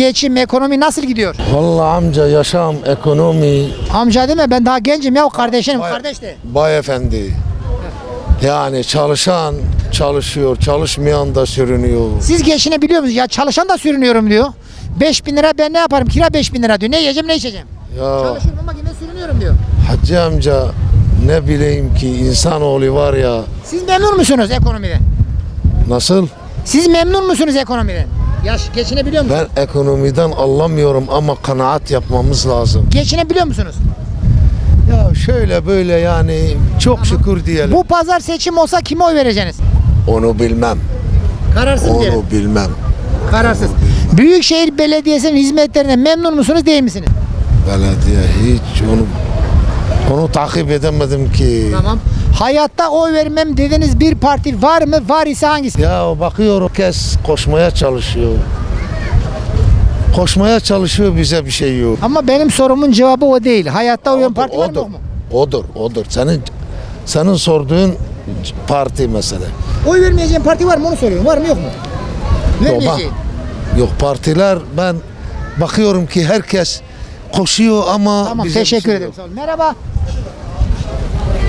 geçim, ekonomi nasıl gidiyor? Vallahi amca yaşam, ekonomi, Amca deme ben daha gencim ya kardeşinim. Vay- Kardeş de. bay efendi. Yani çalışan çalışıyor, çalışmayan da sürünüyor. Siz geçinebiliyor musunuz? Ya çalışan da sürünüyorum diyor. 5 bin lira ben ne yaparım? Kira 5 bin lira diyor. Ne yiyeceğim ne içeceğim? Ya Çalışıyorum ama yine sürünüyorum diyor. Hacı amca ne bileyim ki insanoğlu var ya Siz memnun musunuz ekonomiden? nasıl? Siz memnun musunuz ekonomiden? Yaş geçinebiliyor musunuz? Ben ekonomiden anlamıyorum ama kanaat yapmamız lazım. Geçinebiliyor musunuz? Ya şöyle böyle yani çok şükür diyelim. Bu pazar seçim olsa kime oy vereceksiniz? Onu bilmem. Kararsız diyelim. Onu bilmem. Kararsız. Büyükşehir Belediyesi'nin hizmetlerinden memnun musunuz değil misiniz? Belediye hiç onu onu takip edemedim ki. Tamam. Hayatta oy vermem dediğiniz bir parti var mı? Var ise hangisi? Ya bakıyorum kes koşmaya çalışıyor. Koşmaya çalışıyor bize bir şey yok. Ama benim sorumun cevabı o değil. Hayatta oy veren parti var mı odur, yok mu? odur, odur. Senin senin sorduğun parti mesele. Oy vermeyeceğim parti var mı onu soruyorum. Var mı yok mu? Vermeyeceğim. Yok partiler ben bakıyorum ki herkes koşuyor ama Tamam bize bir teşekkür şey ederim. yok. Sağ olun. Merhaba.